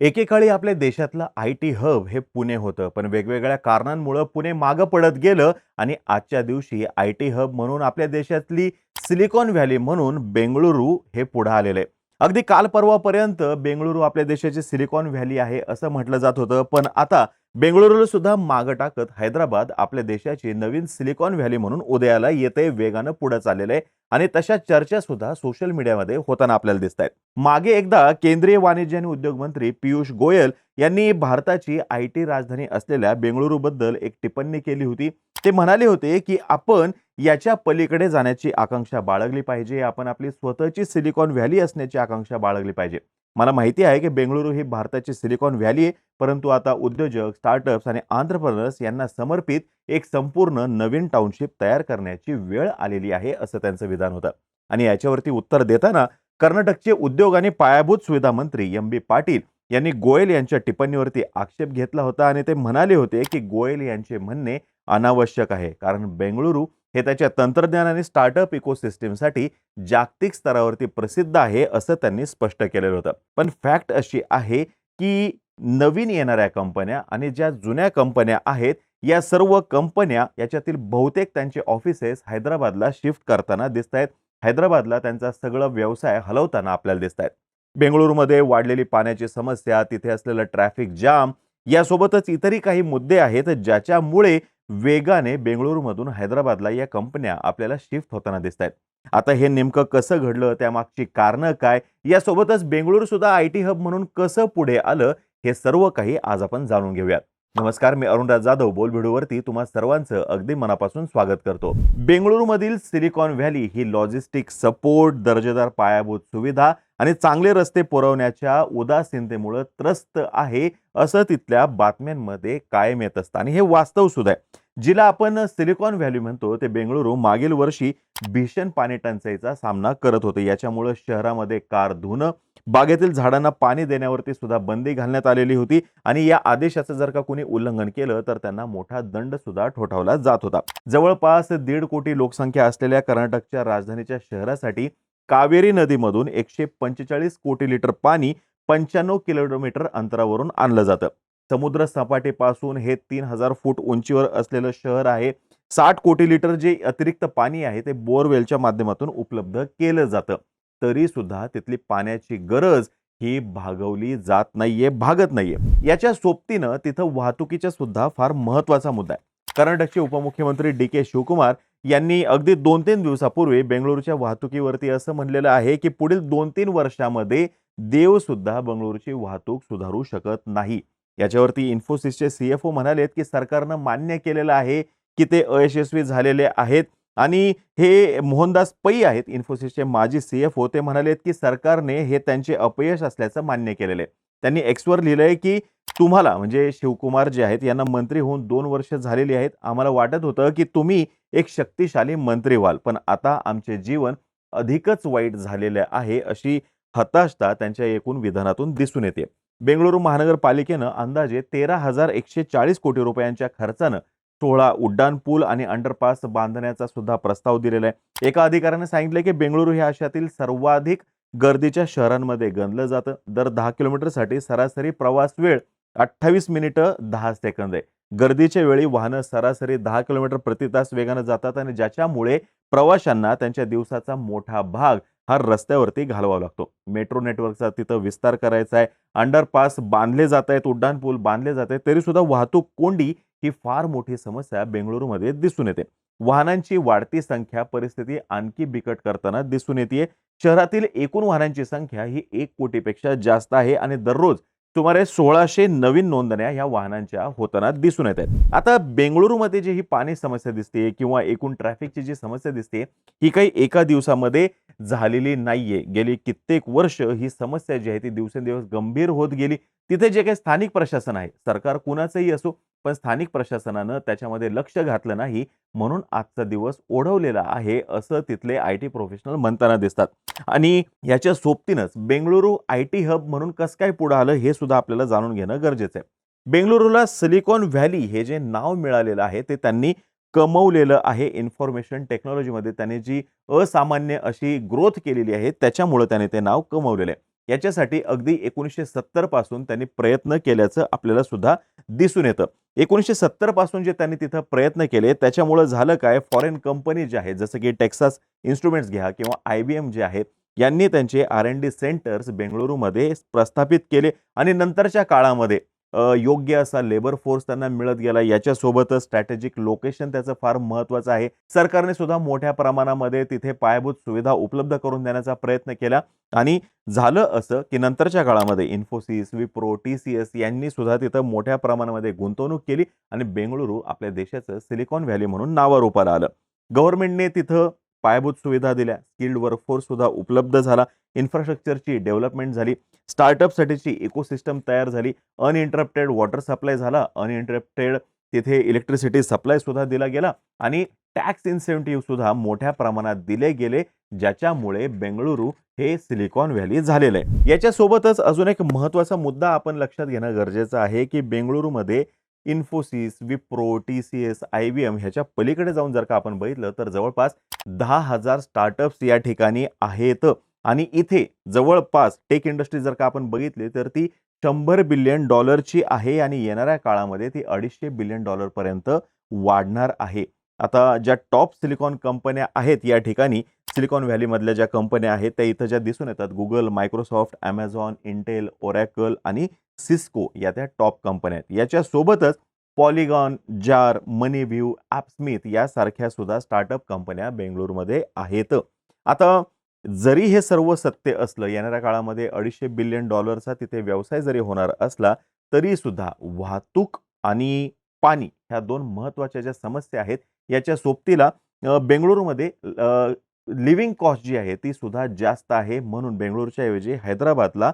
एकेकाळी आपल्या देशातलं आय टी हब हे पुणे होतं. पण वेगवेगळ्या कारणांमुळं पुणे मागं पडत गेलं आणि आजच्या दिवशी आय टी हब म्हणून आपल्या देशातली सिलिकॉन व्हॅली म्हणून बेंगळुरू हे पुढं आलेलं आहे. अगदी काल परवापर्यंत बेंगळुरू आपल्या देशाची सिलिकॉन व्हॅली आहे असं म्हटलं जात होतं. पण आता बेंगळुरूला सुद्धा मागं टाकत हैदराबाद आपल्या देशाची नवीन सिलिकॉन व्हॅली म्हणून उदयाला येते वेगानं पुढे चाललेलं आहे. आणि तशा चर्चा सुद्धा सोशल मीडियामध्ये होताना आपल्याला दिसत आहेत मागे एकदा केंद्रीय वाणिज्य आणि उद्योग मंत्री पियुष गोयल यांनी भारताची आय टी राजधानी असलेल्या बेंगळुरूबद्दल एक टिप्पणी केली होती. ते म्हणाले होते की आपण याच्या पलीकडे जाण्याची आकांक्षा बाळगली पाहिजे. आपण आपली स्वतःची सिलिकॉन व्हॅली असण्याची आकांक्षा बाळगली पाहिजे. मला माहिती आहे की बेंगळुरू ही भारताची सिलिकॉन व्हॅली आहे परंतु आता उद्योजक स्टार्टअप्स आणि आंध्रप्रनर्स यांना समर्पित एक संपूर्ण नवीन टाउनशिप तयार करण्याची वेळ आलेली आहे असं त्यांचं विधान होतं. आणि याच्यावरती उत्तर देताना कर्नाटकचे उद्योग आणि पायाभूत सुविधा मंत्री एम बी पाटील यांनी गोयल यांच्या टिप्पणीवरती आक्षेप घेतला होता आणि ते म्हणाले होते की गोयल यांचे म्हणणे अनावश्यक आहे कारण बेंगळुरू हे त्याच्या तंत्रज्ञान आणि स्टार्टअप इकोसिस्टीमसाठी जागतिक स्तरावरती प्रसिद्ध आहे असं त्यांनी स्पष्ट केलेलं होतं. पण फॅक्ट अशी आहे की नवीन येणाऱ्या कंपन्या आणि ज्या जुन्या कंपन्या आहेत या सर्व कंपन्या याच्यातील बहुतेक त्यांचे ऑफिसेस हैदराबादला शिफ्ट करताना दिसत आहेत हैदराबादला त्यांचा सगळं व्यवसाय हलवताना आपल्याला दिसत आहेत बेंगळुरूमध्ये वाढलेली पाण्याची समस्या तिथे असलेलं ट्रॅफिक जाम यासोबतच इतरही काही मुद्दे आहेत ज्याच्यामुळे वेगाने बेंगळुरूमधून हैदराबादला या कंपन्या आपल्याला शिफ्ट होताना दिसत आहेत आता हे नेमकं कसं घडलं त्यामागची कारणं काय यासोबतच बेंगळुरू सुद्धा आय टी हब म्हणून कसं पुढे आलं हे सर्व काही आज आपण जाणून घेऊयात. नमस्कार मी अरुणराज जाधव. बोलभिडूवरती तुम्हा सर्वांचं अगदी मनापासून स्वागत करतो. बेंगळुरूमधील सिलिकॉन व्हॅली ही लॉजिस्टिक सपोर्ट दर्जेदार पायाभूत सुविधा आणि चांगले रस्ते पुरवण्याच्या उदासीनतेमुळे त्रस्त आहे असं तिथल्या बातम्यांमध्ये कायम येत असतं. आणि हे वास्तव सुद्धा आहे. जिला आपण सिलिकॉन व्हॅली म्हणतो ते बेंगळुरू मागील वर्षी भीषण पाणी टंचाईचा सामना करत होते. याच्यामुळे शहरामध्ये कार धुणं बागेतील झाडांना पाणी देण्यावरती सुद्धा बंदी घालण्यात आलेली होती आणि या आदेशाचं जर का कोणी उल्लंघन केलं तर त्यांना मोठा दंड सुद्धा ठोठावला जात होता. जवळपास दीड कोटी लोकसंख्या असलेल्या कर्नाटकच्या राजधानीच्या शहरासाठी कावेरी नदीमधून एकशे पंचेचाळीस कोटी लिटर पाणी पंच्याण्णव किलोमीटर अंतरावरून आणलं जातं. समुद्र सपाटीपासून हे तीन हजार फूट उंचीवर असलेलं शहर आहे. साठ कोटी लिटर जे अतिरिक्त पाणी आहे ते बोरवेलच्या माध्यमातून उपलब्ध केलं जातं. तरी सुद्धा तिथली पाण्याची गरज ही भागवली जात नाहीये भागत नाहीये. याच्या सोबतीनं तिथं वाहतुकीचा सुद्धा फार महत्त्वाचा मुद्दा आहे. कर्नाटकचे उपमुख्यमंत्री डी के शिवकुमार यांनी अगदी दोन तीन दिवसापूर्वी बेंगळुरूच्या वाहतुकीवरती असं म्हणलेलं आहे की पुढील दोन तीन वर्षामध्ये देव सुद्धा वाहतूक सुधारू शकत नाही. याच्यावरती इन्फोसिसचे सीएफओ म्हणालेत की सरकारनं मान्य केलेलं आहे की ते अयशस्वी झालेले आहेत. आणि हे मोहनदास पै आहेत इन्फोसिसचे माजी सीएफओ ते म्हणालेत की सरकारने हे त्यांचे अपयश असल्याचं मान्य केलेलं आहे. त्यांनी एक्सवर लिहिलंय की तुम्हाला म्हणजे शिवकुमार जे आहेत यांना मंत्री होऊन दोन वर्ष झालेली आहेत. आम्हाला वाटत होतं की तुम्ही एक शक्तिशाली मंत्री व्हाल पण आता आमचे जीवन अधिकच वाईट झालेले आहे अशी हताशता त्यांच्या एकूण विधानातून दिसून येते. बेंगळुरू महानगरपालिकेनं अंदाजे तेरा हजार एकशे चाळीस कोटी रुपयांच्या खर्चानं सोळा उड्डाण पूल आणि अंडरपास बांधण्याचा सुद्धा प्रस्ताव दिलेला आहे. एका अधिकाऱ्याने सांगितलं की बेंगळुरू हे आशियातील सर्वाधिक गर्दीच्या शहरांमध्ये गणलं जातं. दर दहा किलोमीटरसाठी सरासरी प्रवास वेळ अठ्ठावीस मिनिटं दहा सेकंद आहे. गर्दीच्या वेळी वाहनं सरासरी दहा किलोमीटर प्रति तास वेगानं जातात आणि ज्याच्यामुळे प्रवाशांना त्यांच्या दिवसाचा मोठा भाग हा रस्त्यावरती घालवावा लागतो. मेट्रो नेटवर्कचा तिथं विस्तार करायचा आहे. अंडरपास बांधले जात आहेत उड्डाण पूल बांधले जात आहेत तरीसुद्धा वाहतूक कोंडी ही फार मोठी समस्या बेंगळुरूमध्ये दिसून येते. वाहनांची वाढती संख्या परिस्थिती आणखी बिकट करताना दिसून येते शहरातील एकूण वाहनांची संख्या ही एक कोटीपेक्षा जास्त आहे आणि दररोज सुमारे सोळाशे नवीन नोंदण्या ह्या वाहनांच्या होताना दिसून येत आहेत. आता बेंगळुरूमध्ये जी ही पाणी समस्या दिसते किंवा एकूण ट्रॅफिकची जी समस्या दिसते ही काही एका दिवसामध्ये झालेली नाहीये. गेली कित्येक वर्ष ही समस्या जी आहे ती दिवसेंदिवस गंभीर होत गेली. तिथे जे काही स्थानिक प्रशासन आहे सरकार कुणाचंही असो पण स्थानिक प्रशासनानं त्याच्यामध्ये लक्ष घातलं नाही म्हणून आजचा दिवस ओढवलेला आहे असं तिथले आय टी प्रोफेशनल म्हणताना दिसतात. आणि याच्या सोबतीनंच बेंगळुरू आय टी हब म्हणून कसं काय पुढं आलं हे सुद्धा आपल्याला जाणून घेणं गरजेचं आहे. बेंगळुरूला सिलिकॉन व्हॅली हे जे नाव मिळालेलं आहे ते त्यांनी कमवलेलं आहे. इन्फॉर्मेशन टेक्नॉलॉजीमध्ये त्याने जी असामान्य अशी ग्रोथ केलेली आहे त्याच्यामुळे त्याने ते नाव कमवलेलं आहे. याच्यासाठी अगदी एकोणीसशे सत्तरपासून त्यांनी प्रयत्न केल्याचं आपल्याला सुद्धा दिसून येतं. एकोणीसशे सत्तरपासून जे त्यांनी तिथं प्रयत्न केले त्याच्यामुळं झालं काय? फॉरेन कंपनी जे आहेत जसं की टेक्सास इन्स्ट्रुमेंट्स घ्या किंवा आय बी एम जे आहेत यांनी त्यांचे आर एन डी सेंटर्स बेंगळुरूमध्ये प्रस्थापित केले आणि नंतरच्या काळामध्ये योग्य असा लेबर फोर्स त्यांना मिळत गेला. याच्यासोबतच स्ट्रॅटेजिक लोकेशन त्याचं फार महत्त्वाचं आहे. सरकारने सुद्धा मोठ्या प्रमाणामध्ये तिथे पायाभूत सुविधा उपलब्ध करून देण्याचा प्रयत्न केला. आणि झालं असं की नंतरच्या काळामध्ये Infosys Wipro T C S यांनी सुद्धा तिथं मोठ्या प्रमाणामध्ये गुंतवणूक केली आणि बेंगळुरू आपल्या देशाचं सिलिकॉन व्हॅली म्हणून नावारूपाला आलं. गव्हर्नमेंटने तिथं पायाभूत सुविधा दिल्या. स्किल्ड वर्कफोर्ससुद्धा उपलब्ध झाला. इन्फ्रास्ट्रक्चरची डेव्हलपमेंट झाली. स्टार्टअपसाठीची इकोसिस्टम तयार झाली. अनइंटरप्टेड वॉटर सप्लाय झाला. अनइंटरप्टेड तिथे इलेक्ट्रिसिटी सप्लायसुद्धा दिला गेला. आणि टॅक्स इन्सेंटिव्हसुद्धा मोठ्या प्रमाणात दिले गेले ज्याच्यामुळे बेंगळुरू हे सिलिकॉन व्हॅली झालेलं आहे. याच्यासोबतच अजून एक महत्त्वाचा मुद्दा आपण लक्षात घेणं गरजेचं आहे की बेंगळुरूमध्ये Infosys Wipro T C S I B M ह्याच्या पलीकडे जाऊन जर का आपण बघितलं तर जवळपास दहा हजार स्टार्टअप्स या ठिकाणी आहेत. आणि इथे जवळपास टेक इंडस्ट्री जर का आपण बघितली तर ती शंभर बिलियन डॉलरची आहे आणि येणाऱ्या काळामध्ये ती अडीचशे बिलियन डॉलरपर्यंत वाढणार आहे. आता ज्या टॉप सिलिकॉन कंपन्या आहेत या ठिकाणी सिलिकॉन व्हॅलीमधल्या ज्या कंपन्या आहेत त्या इथं ज्या दिसून येतात Google Microsoft Amazon Intel Oracle आणि सिस्को या त्या टॉप कंपन्या आहेत. याच्यासोबतच पॉलिगॉन जार मनीव्ह्यू ॲपस्मिथ यासारख्या सुद्धा स्टार्टअप कंपन्या बेंगळुरूमध्ये आहेत. आता जरी हे सर्व सत्य असलं येणाऱ्या काळामध्ये अडीचशे बिलियन डॉलरचा तिथे व्यवसाय जरी होणार असला तरी सुद्धा वाहतूक आणि पाणी ह्या दोन महत्त्वाच्या ज्या समस्या आहेत याच्या सोबतीला बेंगळुरूमध्ये लिव्हिंग कॉस्ट जी आहे ती सुद्धा जास्त आहे म्हणून बेंगळुरूच्या ऐवजी हैदराबादला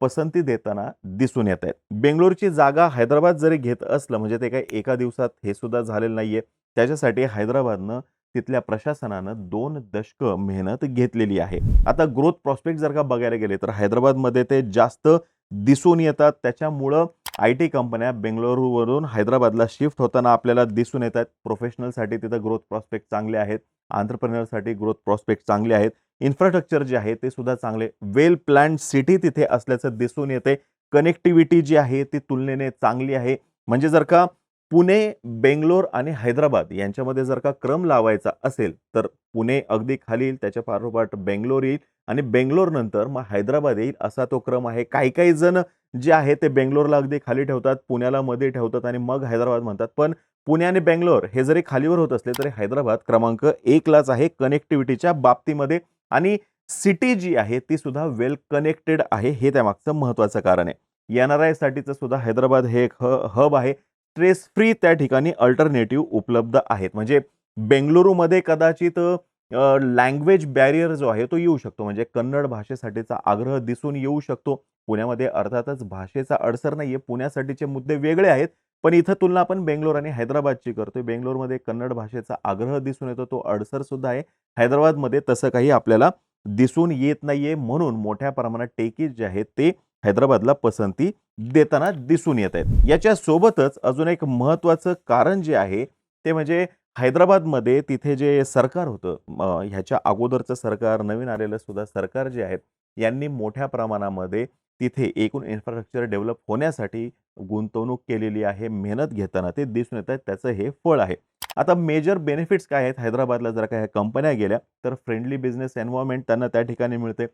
पसंती देताना दिसून येत आहेत. बेंगलोरची जागा हैदराबाद जरी घेत असलं म्हणजे ते काही एका दिवसात हे सुद्धा झालेलं नाहीये. त्याच्यासाठी हैदराबादनं तिथल्या प्रशासनानं दोन दशक मेहनत घेतलेली आहे. आता ग्रोथ प्रॉस्पेक्ट जर का बघायला गेले तर हैदराबादमध्ये ते जास्त दिसून येतात. त्याच्यामुळं आय टी कंपन्या बेंगळुरूवरून हैदराबादला शिफ्ट होताना आपल्याला दिसून येत आहेत. प्रोफेशनलसाठी तिथं ग्रोथ प्रॉस्पेक्ट चांगले आहेत. आंतरप्रेनरसाठी ग्रोथ प्रॉस्पेक्ट चांगले आहेत. इन्फ्रास्ट्रक्चर जे आहे ते सुद्धा चांगले. वेल प्लॅन्ड सिटी तिथे असल्याचं दिसून येते. कनेक्टिव्हिटी जी आहे ती तुलनेने चांगली आहे. म्हणजे जर का पुणे बेंगलोर आणि हैदराबाद यांच्यामध्ये जर का क्रम लावायचा असेल तर पुणे अगदी खाली येईल त्याच्या पाठोपाठ बेंगलोर येईल आणि बेंगलोर नंतर मग हैदराबाद येईल असा तो क्रम आहे. काही काही जण जे आहे ते बेंगलोरला अगदी खाली ठेवतात पुण्याला मध्ये ठेवतात आणि मग हैदराबाद म्हणतात. पण पुणे आणि बेंगलोर हे जरी खालीवर होत असले तरी हैदराबाद क्रमांक एकलाच आहे कनेक्टिव्हिटीच्या बाबतीमध्ये. आणि सिटी जी आहे ती सुद्धा वेल कनेक्टेड आहे हे त्यामागचं महत्त्वाचं कारण आहे. एन आर आयसाठीचं सुद्धा हैदराबाद हे एक ह हब आहे. स्ट्रेस फ्री त्या ठिकाणी अल्टरनेटिव्ह उपलब्ध आहेत. म्हणजे बेंगलुरूमध्ये कदाचित लँग्वेज बॅरियर जो आहे तो येऊ शकतो. म्हणजे कन्नड भाषेसाठीचा आग्रह दिसून येऊ शकतो. पुण्यामध्ये अर्थातच भाषेचा अडसर नाही आहे पुण्यासाठीचे मुद्दे वेगळे आहेत. पण इथं तुलना आपण बेंगलोर आणि हैदराबादची करतोय. बेंगलोरमध्ये कन्नड भाषेचा आग्रह दिसून येतो. तो अडसर सुद्धा आहे. हैदराबादमध्ये तसं काही आपल्याला दिसून येत नाहीये म्हणून मोठ्या प्रमाणात टेकीज जे आहेत ते हैदराबादला पसंती देताना दिसून येत आहेत. याच्या सोबतच अजून एक महत्त्वाचं कारण जे आहे ते म्हणजे हैदराबादमध्ये तिथे जे सरकार होतं ह्याच्या अगोदरचं सरकार नवीन आलेलं सुद्धा सरकार जे आहेत यांनी मोठ्या प्रमाणामध्ये तिथे एकूण इन्फ्रास्ट्रक्चर डेव्हलप होण्यासाठी गुंतवणूक केलेली आहे मेहनत घेताना ते दिसून येत आहेत त्याचं हे फळ आहे. आता मेजर बेनिफिट्स काय आहेत? हैदराबादला जर काय ह्या कंपन्या गेल्या तर फ्रेंडली बिझनेस एन्व्हायरमेंट त्यांना त्या ठिकाणी मिळते.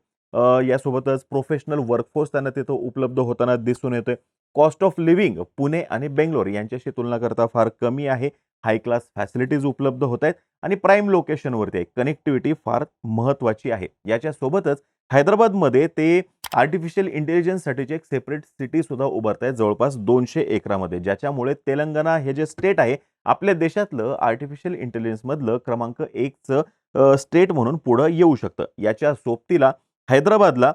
यासोबतच प्रोफेशनल वर्कफोर्स त्यांना तिथं उपलब्ध होताना दिसून येतोय. कॉस्ट ऑफ लिव्हिंग पुणे आणि बेंगलोर यांच्याशी तुलना करता फार कमी आहे. हाय क्लास फॅसिलिटीज उपलब्ध होत आहेत आणि प्राईम लोकेशनवरती आहे. कनेक्टिव्हिटी फार महत्त्वाची आहे. याच्यासोबतच हैदराबादमध्ये ते आर्टिफिशियल इंटेलिजन्ससाठीचे एक सेपरेट सिटी सुद्धा उभारत आहेत जवळपास दोनशे एकरामध्ये. ज्याच्यामुळे तेलंगणा हे जे स्टेट आहे आपल्या देशातलं आर्टिफिशियल इंटेलिजन्समधलं क्रमांक एकचं स्टेट म्हणून पुढं येऊ शकतं. याच्या सोबतीला हैदराबादला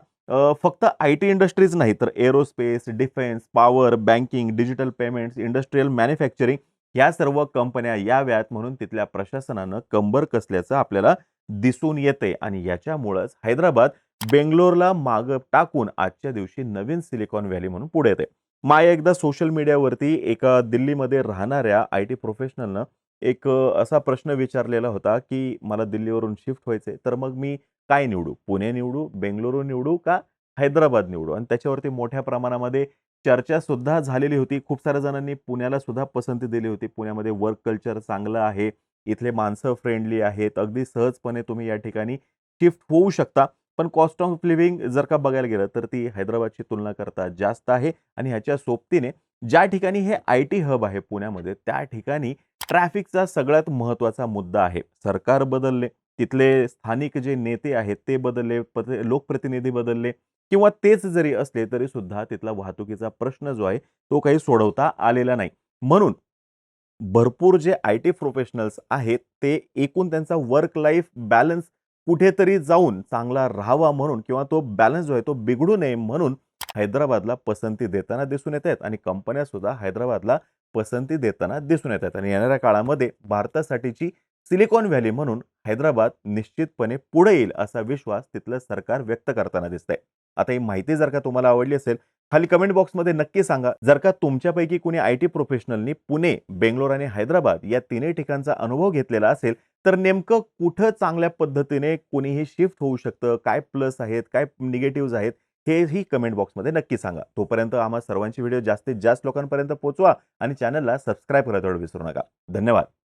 फक्त आय टी इंडस्ट्रीज नाही तर aerospace defence power banking digital payments industrial manufacturing या सर्व कंपन्या याव्यात म्हणून तिथल्या प्रशासनानं कंबर कसल्याचं आपल्याला दिसून येते आणि याच्यामुळंच हैदराबाद बेंगलोरला मागं टाकून आजच्या दिवशी नवीन सिलिकॉन व्हॅली म्हणून पुढे येते. माया एकदा सोशल मीडियावरती एका दिल्लीमध्ये राहणाऱ्या आय टी प्रोफेशनलनं एक असा प्रश्न विचारलेला होता की मला दिल्लीवरून शिफ्ट व्हायचे तर मग मी काय निवडू? पुणे निवडू? बेंगलुरू निवडू? का हैदराबाद निवडू? आणि त्याच्यावरती मोठ्या प्रमाणामध्ये चर्चा सुद्धा झालेली होती. खूप साऱ्या जणांनी पुण्याला सुद्धा पसंती दिली होती. पुण्यामध्ये वर्क कल्चर चांगलं आहे. इथले माणसं फ्रेंडली आहेत. अगदी सहजपणे तुम्ही या ठिकाणी शिफ्ट होऊ शकता. पण कॉस्ट ऑफ लिव्हिंग जर का बघायला गेलं तर ती हैदराबादची तुलना करता जास्त आहे आणि ह्याच्या सोबतीने ज्या ठिकाणी हे आय टी हब आहे पुण्यामध्ये त्या ठिकाणी ट्रॅफिकचा सगळ्यात महत्त्वाचा मुद्दा आहे. सरकार बदलले तिथले स्थानिक जे नेते आहेत ते बदलले पत- लोकप्रतिनिधी बदलले किंवा तेच जरी असले तरी सुद्धा तिथला वाहतुकीचा प्रश्न जो आहे तो काही सोडवता आलेला नाही. म्हणून भरपूर जे आय टी प्रोफेशनल्स आहेत ते एकूण त्यांचा वर्क लाईफ बॅलन्स कुठेतरी जाऊन चांगला राहावा म्हणून किंवा तो बॅलन्स जो आहे तो बिघडू नये म्हणून हैदराबादला पसंती देताना दिसून येत आहेत. आणि कंपन्या सुद्धा हैदराबादला पसंती देताना दिसून येत आहेत. आणि येणाऱ्या काळामध्ये भारतासाठीची सिलिकॉन व्हॅली म्हणून हैदराबाद निश्चितपणे पुढे येईल असा विश्वास तिथलं सरकार व्यक्त करताना दिसत आहे आता ही माहिती जर का तुम्हाला आवडली असेल खाली कमेंट बॉक्समध्ये नक्की सांगा जर का तुमच्यापैकी कुणी आय टी प्रोफेशनलनी पुणे बेंगलोर आणि हैदराबाद या तिन्ही ठिकाणचा अनुभव घेतलेला असेल तर नेमकं कुठं चांगल्या पद्धतीने कोणीही शिफ्ट होऊ शकतं काय प्लस आहेत काय निगेटिव्ह आहेत हेही कमेंट बॉक्समध्ये नक्की सांगा. तोपर्यंत आम्हा सर्वांची व्हिडिओ जास्तीत जास्त लोकांपर्यंत पोहोचवा आणि चॅनलला सबस्क्राईब करायला विसरू नका. धन्यवाद.